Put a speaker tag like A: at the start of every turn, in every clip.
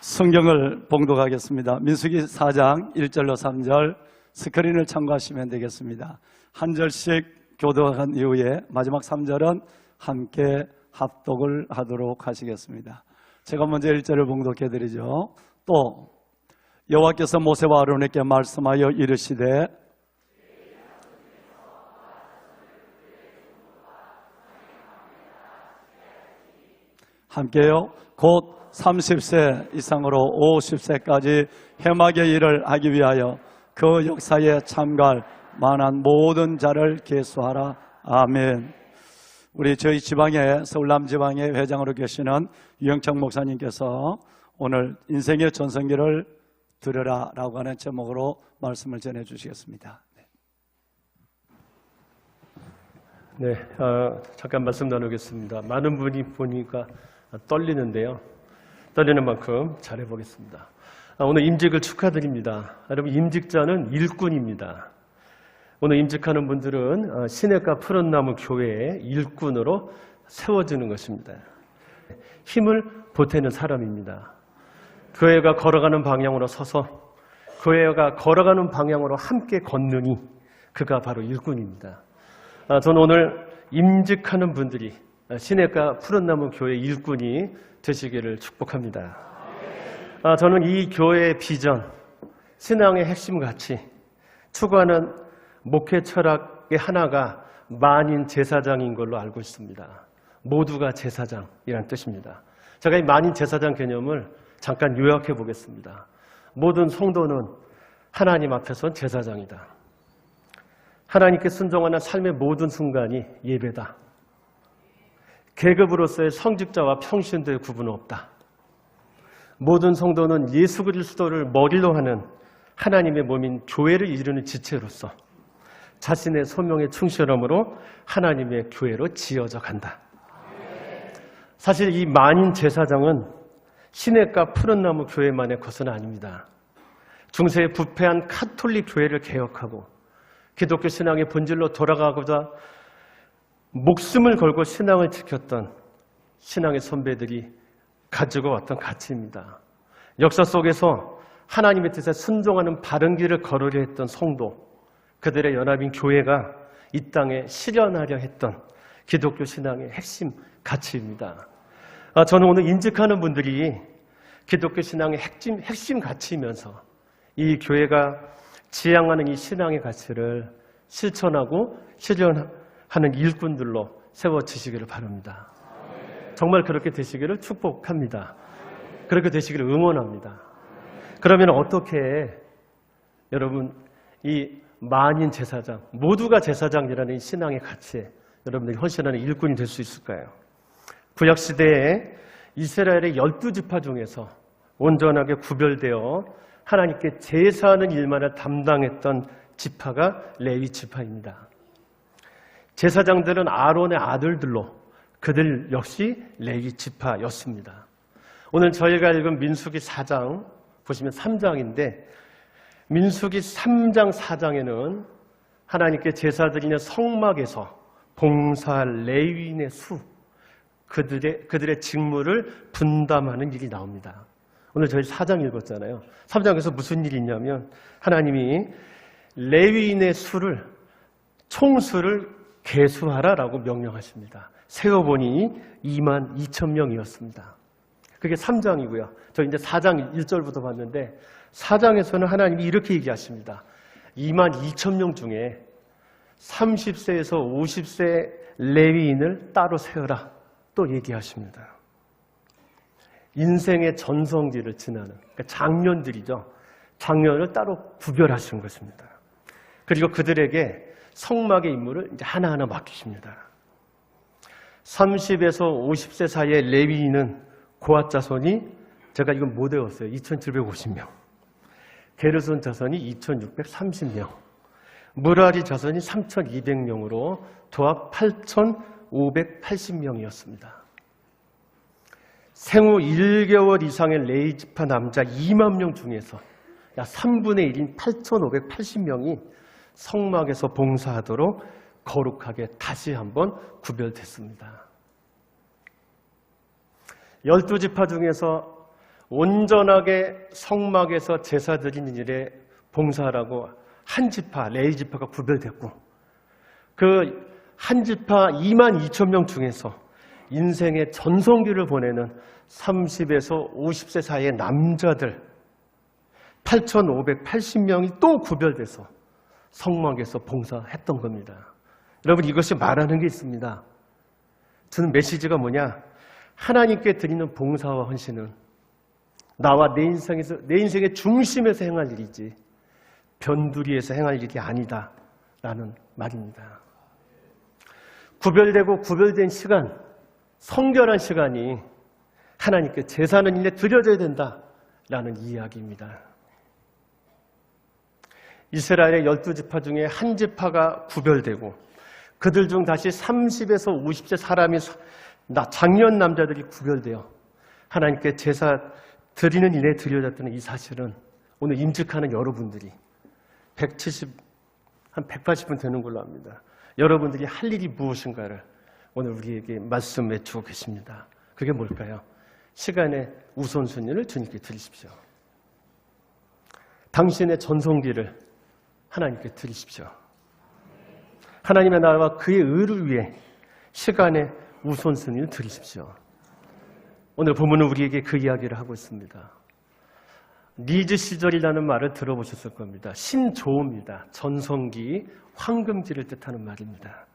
A: 성경을 봉독하겠습니다. 민수기 4장 1절로 3절 스크린을 참고하시면 되겠습니다. 한 절씩 교독한 이후에 마지막 3절은 함께 합독을 하도록 하시겠습니다. 제가 먼저 1절을 봉독해 드리죠. 또 여호와께서 모세와 아론에게 말씀하여 이르시되 함께요. 곧 30세 이상으로 50세까지 해막의 일을 하기 위하여 그 역사에 참가할 만한 모든 자를 계수하라. 아멘. 우리 저희 지방에 서울남 지방의 회장으로 계시는 유영창 목사님께서 오늘 인생의 전성기를 들으라라고 하는 제목으로 말씀을 전해 주시겠습니다.
B: 네, 어, 잠깐 말씀 나누겠습니다. 많은 분이 보니까 떨리는데요. 떨리는 만큼 잘해보겠습니다. 아, 오늘 임직을 축하드립니다. 여러분, 임직자는 일꾼입니다. 오늘 임직하는 분들은 어, 시내가 푸른나무 교회의 일꾼으로 세워지는 것입니다. 힘을 보태는 사람입니다. 교회가 걸어가는 방향으로 서서 교회가 걸어가는 방향으로 함께 걷느니 그가 바로 일꾼입니다. 아, 저는 오늘 임직하는 분들이 시내가 푸른나무 교회 일꾼이 되시기를 축복합니다. 아, 저는 이 교회의 비전, 신앙의 핵심 가치, 추구하는 목회 철학의 하나가 만인 제사장인 걸로 알고 있습니다. 모두가 제사장이라는 뜻입니다. 제가 이 만인 제사장 개념을 잠깐 요약해 보겠습니다. 모든 성도는 하나님 앞에선 제사장이다. 하나님께 순종하는 삶의 모든 순간이 예배다. 계급으로서의 성직자와 평신도의 구분은 없다. 모든 성도는 예수 그리스도를 머리로 하는 하나님의 몸인 교회를 이루는 지체로서 자신의 소명에 충실함으로 하나님의 교회로 지어져 간다. 사실 이 만인 제사장은 시내가 푸른 나무 교회만의 것은 아닙니다. 중세의 부패한 카톨릭 교회를 개혁하고 기독교 신앙의 본질로 돌아가고자 목숨을 걸고 신앙을 지켰던 신앙의 선배들이 가지고 왔던 가치입니다. 역사 속에서 하나님의 뜻에 순종하는 바른 길을 걸으려 했던 성도, 그들의 연합인 교회가 이 땅에 실현하려 했던 기독교 신앙의 핵심 가치입니다. 아, 저는 오늘 인직하는 분들이 기독교 신앙의 핵심, 핵심 가치이면서 이 교회가 지향하는 이 신앙의 가치를 실천하고 실현 하는 일꾼들로 세워지시기를 바랍니다. 정말 그렇게 되시기를 축복합니다. 그렇게 되시기를 응원합니다. 그러면 어떻게 여러분 이 만인 제사장 모두가 제사장이라는 이 신앙의 가치에 여러분들이 헌신하는 일꾼이 될 수 있을까요? 구약 시대에 이스라엘의 열두 지파 중에서 온전하게 구별되어 하나님께 제사하는 일만을 담당했던 지파가 레위 지파입니다. 제사장들은 아론의 아들들로 그들 역시 레위 지파였습니다. 오늘 저희가 읽은 민수기 4장 보시면 3장인데 민수기 3장 4장에는 하나님께 제사 드리는 성막에서 봉사할 레위인의 수 그들의 그들의 직무를 분담하는 일이 나옵니다. 오늘 저희 4장 읽었잖아요. 3장에서 무슨 일이 있냐면 하나님이 레위인의 수를 총수를 계수하라라고 명령하십니다. 세어보니 2만 2천 명이었습니다. 그게 3장이고요. 저 이제 4장 1절부터 봤는데 4장에서는 하나님이 이렇게 얘기하십니다. 2만 2천 명 중에 30세에서 50세 레위인을 따로 세어라 또 얘기하십니다. 인생의 전성기를 지나는 그러니까 장년들이죠. 장년을 따로 구별하신 것입니다. 그리고 그들에게 성막의 임무를 이제 하나하나 맡기십니다. 30에서 50세 사이의 레위인은 고앗 자손이 제가 이건 못 외웠어요. 2750명. 게르손 자손이 2630명. 무라리 자손이 3200명으로 도합 8580명이었습니다. 생후 1개월 이상의 레이지파 남자 2만 명 중에서 약 3분의 1인 8,580명이 성막에서 봉사하도록 거룩하게 다시 한번 구별됐습니다. 12지파 중에서 온전하게 성막에서 제사 드리는 일에 봉사하라고 한 지파, 레이 지파가 구별됐고 그 한 지파 2만 2천 명 중에서 인생의 전성기를 보내는 30에서 50세 사이의 남자들 8,580명이 또 구별돼서 성막에서 봉사했던 겁니다. 여러분 이것이 말하는 게 있습니다. 저는 메시지가 뭐냐? 하나님께 드리는 봉사와 헌신은 나와 내 인생에서 내 인생의 중심에서 행할 일이지 변두리에서 행할 일이 아니다라는 말입니다. 구별되고 구별된 시간, 성결한 시간이 하나님께 제사는 일에 드려져야 된다라는 이야기입니다. 이스라엘의 열두 지파 중에 한 지파가 구별되고 그들 중 다시 30에서 50세 사람이 나 장년 남자들이 구별되어 하나님께 제사 드리는 일에 드려졌다는 이 사실은 오늘 임직하는 여러분들이 170, 한 180분 되는 걸로 압니다. 여러분들이 할 일이 무엇인가를 오늘 우리에게 말씀해 주고 계십니다. 그게 뭘까요? 시간의 우선순위를 주님께 드리십시오. 당신의 전성기를 하나님께 드리십시오. 하나님의 나라와 그의 의를 위해 시간의 우선순위를 드리십시오. 오늘 본문은 우리에게 그 이야기를 하고 있습니다. 리즈 시절이라는 말을 들어보셨을 겁니다. 신조입니다. 전성기, 황금기를 뜻하는 말입니다.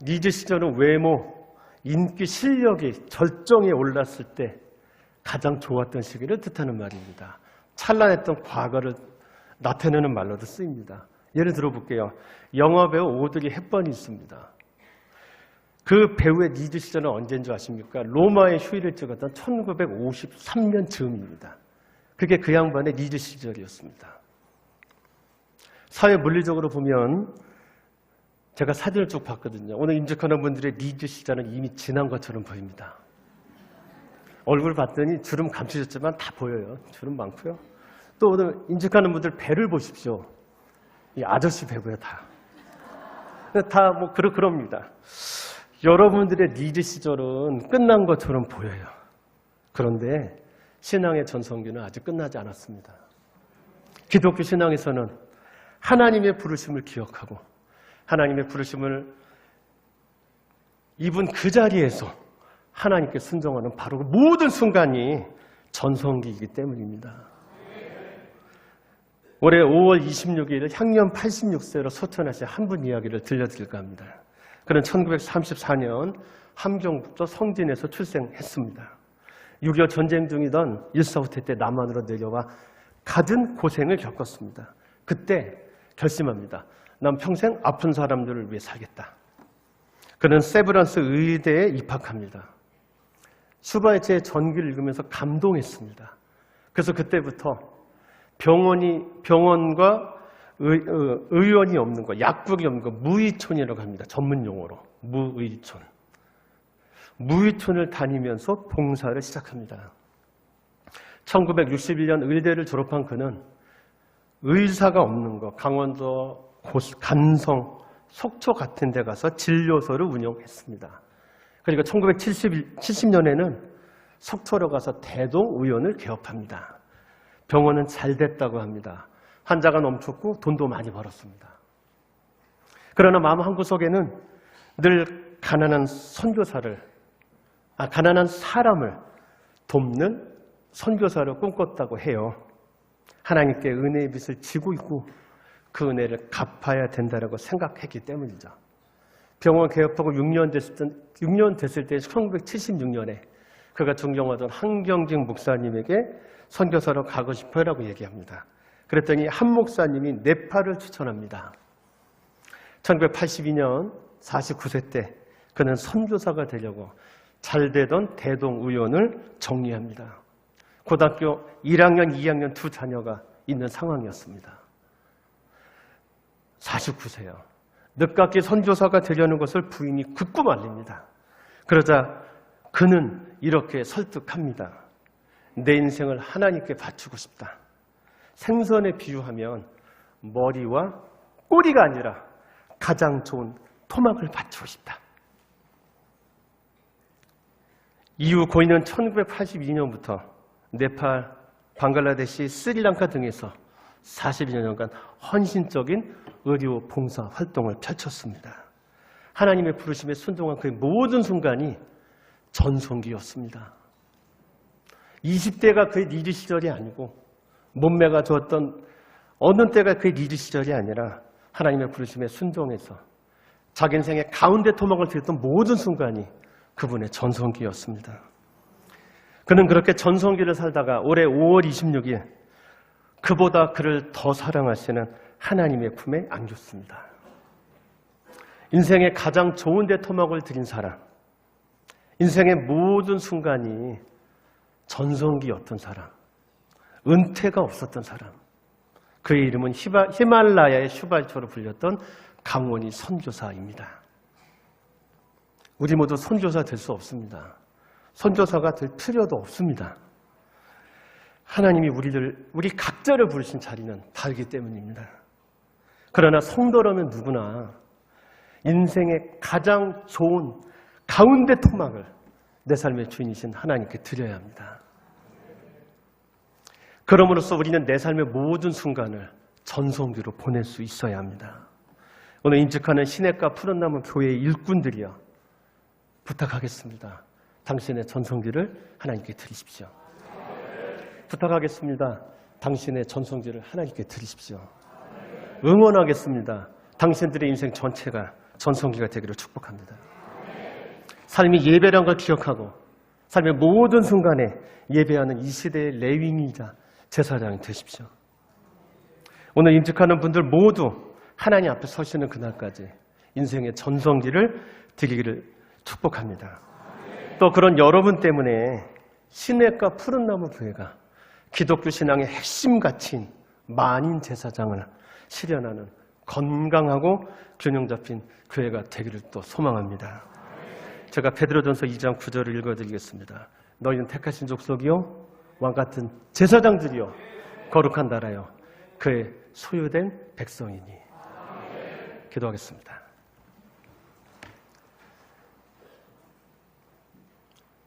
B: 리즈 시절은 외모, 인기, 실력이 절정에 올랐을 때 가장 좋았던 시기를 뜻하는 말입니다. 찬란했던 과거를 나타내는 말로도 쓰입니다. 예를 들어 볼게요. 영화 배우 오드리 헵번이 있습니다. 그 배우의 리즈 시절은 언제인 줄 아십니까? 로마의 휴일을 찍었던 1953년 즈음입니다. 그게 그 양반의 리즈 시절이었습니다. 사회 물리적으로 보면 제가 사진을 쭉 봤거든요. 오늘 임직하는 분들의 리즈 시절은 이미 지난 것처럼 보입니다. 얼굴 봤더니 주름 감추셨지만 다 보여요. 주름 많고요. 또 오늘 임직하는 분들 배를 보십시오. 이 아저씨 배고요 다. 다 뭐 그러 그럽니다. 여러분들의 리즈 시절은 끝난 것처럼 보여요. 그런데 신앙의 전성기는 아직 끝나지 않았습니다. 기독교 신앙에서는 하나님의 부르심을 기억하고 하나님의 부르심을 입은 그 자리에서 하나님께 순종하는 바로 그 모든 순간이 전성기이기 때문입니다. 올해 5월 26일 향년 86세로 소천하신 한 분 이야기를 들려드릴까 합니다. 그는 1934년 함경북도 성진에서 출생했습니다. 6.25 전쟁 중이던 일사후퇴 때 남한으로 내려와 갖은 고생을 겪었습니다. 그때 결심합니다. 난 평생 아픈 사람들을 위해 살겠다. 그는 세브란스 의대에 입학합니다. 슈바이츠의 전기를 읽으면서 감동했습니다. 그래서 그때부터 병원이 병원과 의, 어, 의원이 없는 거, 약국이 없는 거 무의촌이라고 합니다. 전문 용어로 무의촌. 무의촌을 다니면서 봉사를 시작합니다. 1961년 의대를 졸업한 그는 의사가 없는 거, 강원도 간성, 속초 같은 데 가서 진료소를 운영했습니다. 그리고 1970년에는 속초로 가서 대동의원을 개업합니다. 병원은 잘 됐다고 합니다. 환자가 넘쳤고 돈도 많이 벌었습니다. 그러나 마음 한구석에는 늘 가난한 선교사를, 아, 가난한 사람을 돕는 선교사를 꿈꿨다고 해요. 하나님께 은혜의 빚을 지고 있고 그 은혜를 갚아야 된다고 생각했기 때문이죠. 병원 개업하고 6년 됐을 때, 6년 됐을 때 1976년에 그가 존경하던 한경직 목사님에게 선교사로 가고 싶어라고 얘기합니다. 그랬더니 한 목사님이 네팔을 추천합니다. 1982년 49세 때 그는 선교사가 되려고 잘 되던 대동 의원을 정리합니다. 고등학교 1학년, 2학년 두 자녀가 있는 상황이었습니다. 49세요. 늦깎이 선교사가 되려는 것을 부인이 굳고 말립니다. 그러자 그는 이렇게 설득합니다. 내 인생을 하나님께 바치고 싶다. 생선에 비유하면 머리와 꼬리가 아니라 가장 좋은 토막을 바치고 싶다. 이후 고인은 1982년부터 네팔, 방글라데시, 스리랑카 등에서 42여 년간 헌신적인 의료 봉사 활동을 펼쳤습니다. 하나님의 부르심에 순종한 그의 모든 순간이 전성기였습니다. 20대가 그의 리드 시절이 아니고 몸매가 좋았던 어느 때가 그의 리드 시절이 아니라 하나님의 부르심에 순종해서 자기 인생의 가운데 토막을 들였던 모든 순간이 그분의 전성기였습니다. 그는 그렇게 전성기를 살다가 올해 5월 26일 그보다 그를 더 사랑하시는 하나님의 품에 안겼습니다. 인생의 가장 좋은 데 토막을 들인 사람, 인생의 모든 순간이 전성기였던 사람, 은퇴가 없었던 사람, 그의 이름은 히바- 히말라야의 슈발초로 불렸던 강원이 선교사입니다. 우리 모두 선교사 될 수 없습니다. 선교사가 될 필요도 없습니다. 하나님이 우리를, 우리 각자를 부르신 자리는 다르기 때문입니다. 그러나 성도라면 누구나 인생의 가장 좋은 가운데 토막을 내 삶의 주인이신 하나님께 드려야 합니다. 그럼으로써 우리는 내 삶의 모든 순간을 전성기로 보낼 수 있어야 합니다. 오늘 인직하는 시냇가 푸른나무 교회의 일꾼들이여 부탁하겠습니다. 당신의 전성기를 하나님께 드리십시오. 부탁하겠습니다. 당신의 전성기를 하나님께 드리십시오. 응원하겠습니다. 당신들의 인생 전체가 전성기가 되기를 축복합니다. 삶이 예배란 걸 기억하고 삶의 모든 순간에 예배하는 이 시대의 레윙이자 제사장이 되십시오. 오늘 임직하는 분들 모두 하나님 앞에 서시는 그날까지 인생의 전성기를 드리기를 축복합니다. 또 그런 여러분 때문에 시냇가 푸른나무 교회가 기독교 신앙의 핵심 가치인 만인 제사장을 실현하는 건강하고 균형 잡힌 교회가 되기를 또 소망합니다. 제가 베드로전서 2장 9절을 읽어드리겠습니다. 너희는 택하신 족속이요 왕 같은 제사장들이요 거룩한 나라요 그의 소유된 백성이니 기도하겠습니다.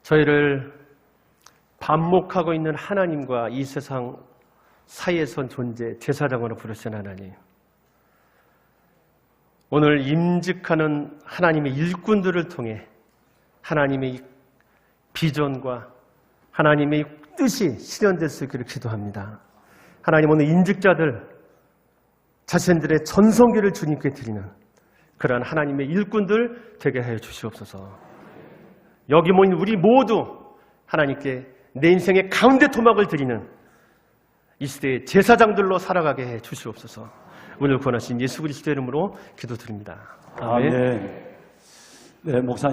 B: 저희를 반목하고 있는 하나님과 이 세상 사이에선 존재 제사장으로 부르신 하나님. 오늘 임직하는 하나님의 일꾼들을 통해 하나님의 이 비전과 하나님의 뜻이 있기를 기도합니다. 하나님 오늘 인직자들 자신들의 전성기를 주님께 드리는 그러한 하나님의 일꾼들 되게 하여 주시옵소서. 여기 모인 우리 모두 하나님께 내 인생의 가운데 토막을 드리는 이 시대의 제사장들로 살아가게 해 주시옵소서. 오늘 권하신 예수 그리스도 이름으로 기도드립니다. 아멘.
A: 아멘. 네, 목사님.